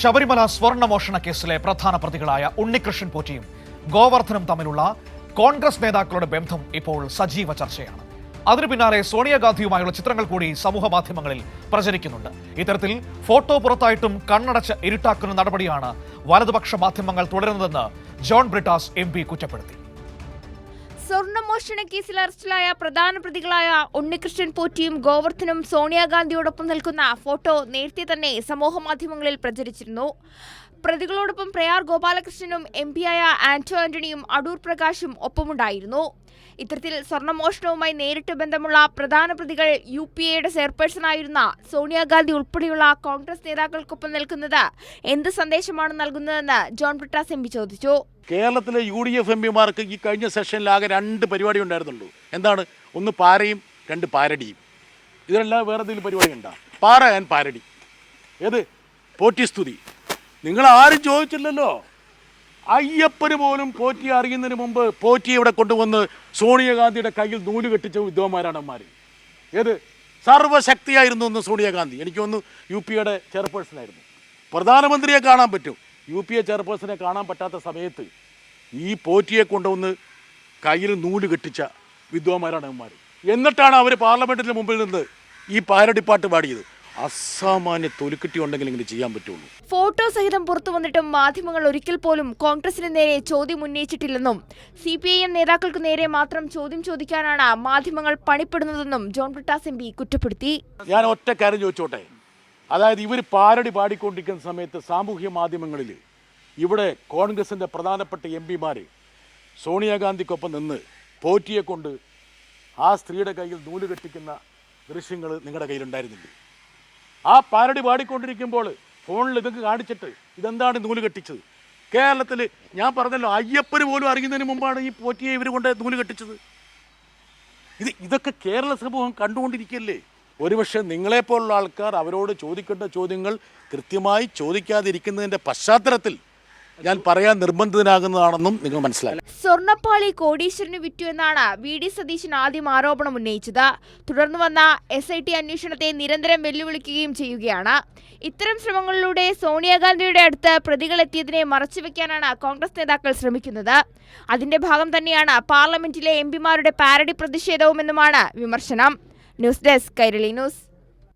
ശബരിമല സ്വർണമോഷണ കേസിലെ പ്രധാന പ്രതികളായ ഉണ്ണികൃഷ്ണൻ പോറ്റിയും ഗോവർദ്ധനും തമ്മിലുള്ള കോൺഗ്രസ് നേതാക്കളുടെ ബന്ധം ഇപ്പോൾ സജീവ ചർച്ചയാണ്. അതിനു പിന്നാലെ സോണിയാഗാന്ധിയുമായുള്ള ചിത്രങ്ങൾ കൂടി സമൂഹ മാധ്യമങ്ങളിൽ പ്രചരിക്കുന്നുണ്ട്. ഇത്തരത്തിൽ ഫോട്ടോ പുറത്തായിട്ടും കണ്ണടച്ച് ഇരുട്ടാക്കുന്ന നടപടിയാണ് വലതുപക്ഷ മാധ്യമങ്ങൾ തുടരുന്നതെന്ന് ജോൺ ബ്രിട്ടാസ് എം കുറ്റപ്പെടുത്തി. സ്വർണമോഷണ കേസിൽ അറസ്റ്റിലായ പ്രധാന പ്രതികളായ ഉണ്ണികൃഷ്ണൻ പോറ്റിയും ഗോവർദ്ധനും സോണിയാഗാന്ധിയോടൊപ്പം നിൽക്കുന്ന ഫോട്ടോ നേരത്തെ തന്നെ സമൂഹമാധ്യമങ്ങളിൽ പ്രചരിച്ചിരുന്നു. പ്രതികളോടൊപ്പം പ്രയാർ ഗോപാലകൃഷ്ണനും എം ആയ ആന്റോ ആന്റണിയും അടൂർ പ്രകാശും ഒപ്പമുണ്ടായിരുന്നു. ഇത്തരത്തിൽ സ്വർണമോഷണവുമായി നേരിട്ട് ബന്ധമുള്ള പ്രധാന പ്രതികൾ യു പി എയുടെ ചെയർപേഴ്സണായിരുന്ന സോണിയാഗാന്ധി ഉൾപ്പെടെയുള്ള കോൺഗ്രസ് നേതാക്കൾക്കൊപ്പം നിൽക്കുന്നത് എന്ത് സന്ദേശമാണ് നൽകുന്നതെന്ന് ജോൺ ബ്രിട്ടാസ് എം ചോദിച്ചു. കേരളത്തിലെ യു ഡി എഫ് എം പിമാർക്ക് ഈ കഴിഞ്ഞ സെഷനിൽ ആകെ രണ്ട് പരിപാടി ഉണ്ടായിരുന്നുള്ളൂ. എന്താണ്? ഒന്ന് പാരയും രണ്ട് പാരടിയും. ഇതിലെല്ലാം വേറെ എന്തെങ്കിലും പരിപാടി ഉണ്ടോ? പാറ ആൻഡ് പാരടി. ഏത്? പോറ്റി സ്തുതി. നിങ്ങൾ ആരും ചോദിച്ചില്ലല്ലോ. അയ്യപ്പന് പോലും പോറ്റി അറിയുന്നതിന് മുമ്പ് പോറ്റിയെ ഇവിടെ കൊണ്ടുവന്ന് സോണിയാഗാന്ധിയുടെ കയ്യിൽ നൂൽ കെട്ടിച്ച വിദ്വാന്മാരാണ് അമ്മമാർ ഏത്? സർവശക്തിയായിരുന്നു ഒന്ന് സോണിയാഗാന്ധി. എനിക്ക് തോന്നുന്നു യു പിയുടെ ചെയർപേഴ്സണായിരുന്നു പ്രധാനമന്ത്രിയെ കാണാൻ പറ്റും. യു പി എ ചെയർപേഴ്സണെ കാണാൻ പറ്റാത്ത സമയത്ത് ഈ പോറ്റിയെ കൊണ്ടുവന്ന് കയ്യിൽ നൂൽ കെട്ടിച്ച വിദ്വാന്മാരാണ് അവന്മാർ എന്നിട്ടാണ് അവർ പാർലമെന്റിന് മുമ്പിൽ നിന്ന് ഈ പാരടിപ്പാട്ട് പാടിയത്. അസാമാന്യ തൊലിക്കിട്ടി ഉണ്ടെങ്കിൽ ഇങ്ങനെ ചെയ്യാൻ പറ്റുള്ളൂ. ഫോട്ടോ സഹിതം പുറത്തു വന്നിട്ടും മാധ്യമങ്ങൾ ഒരിക്കൽ പോലും കോൺഗ്രസിന് നേരെ ചോദ്യം ഉന്നയിച്ചിട്ടില്ലെന്നും സി പി ഐ എം നേതാക്കൾക്ക് നേരെ മാത്രം ചോദ്യം ചോദിക്കാനാണ് മാധ്യമങ്ങൾ പണിപ്പെടുന്നതെന്നും ജോൺ ബ്രിട്ടാസ് എം പി കുറ്റപ്പെടുത്തി. ഞാൻ ഒറ്റ കാര്യം ചോദിച്ചോട്ടെ? അതായത് ഇവർ പാരടി പാടിക്കൊണ്ടിരിക്കുന്ന സമയത്ത് സാമൂഹ്യ മാധ്യമങ്ങളിൽ ഇവിടെ കോൺഗ്രസിന്റെ പ്രധാനപ്പെട്ട എം പിമാർ സോണിയാഗാന്ധിക്കൊപ്പം നിന്ന് പോറ്റിയെ കൊണ്ട് ആ സ്ത്രീയുടെ കയ്യിൽ നൂൽ കെട്ടിക്കുന്ന ദൃശ്യങ്ങൾ നിങ്ങളുടെ കയ്യിലുണ്ടായിരുന്നില്ലേ? ആ പാരടി പാടിക്കൊണ്ടിരിക്കുമ്പോൾ ഫോണിൽ ഇതൊക്കെ കാണിച്ചിട്ട് ഇതെന്താണ് നൂൽ കെട്ടിച്ചത്? കേരളത്തിൽ ഞാൻ പറഞ്ഞല്ലോ അയ്യപ്പന് പോലും അറിയുന്നതിന് മുമ്പാണ് ഈ പോറ്റിയെ ഇവർ കൊണ്ട് നൂൽ കെട്ടിച്ചത്. ഇത് ഇതൊക്കെ കേരള സമൂഹം കണ്ടുകൊണ്ടിരിക്കല്ലേ? ഒരുപക്ഷെ നിങ്ങളെപ്പോലുള്ള ആൾക്കാർ അവരോട് ചോദിക്കേണ്ട ചോദ്യങ്ങൾ കൃത്യമായി ചോദിക്കാതിരിക്കുന്നതിന്റെ പശ്ചാത്തലത്തിൽ ഞാൻ പറയാൻ നിർബന്ധിതനാകുന്നതാണെന്നും നിങ്ങൾ മനസ്സിലാക്കി സ്വർണപ്പാളി കോടീശ്വരന് വിറ്റു എന്നാണ് വി ഡി സതീശൻ ആദ്യം ആരോപണം ഉന്നയിച്ചത്. തുടർന്ന് വന്ന എസ് ഐ ടി അന്വേഷണത്തെ നിരന്തരം വെല്ലുവിളിക്കുകയും ചെയ്യുകയാണ്. ഇത്തരം ശ്രമങ്ങളിലൂടെ സോണിയാഗാന്ധിയുടെ അടുത്ത് പ്രതികളെത്തിയതിനെ മറച്ചുവെക്കാനാണ് കോൺഗ്രസ് നേതാക്കൾ ശ്രമിക്കുന്നത്. അതിന്റെ ഭാഗം തന്നെയാണ് പാർലമെന്റിലെ എം പിമാരുടെ പാരഡി പ്രതിഷേധവുമെന്നുമാണ് വിമർശനം. News desk Kairali news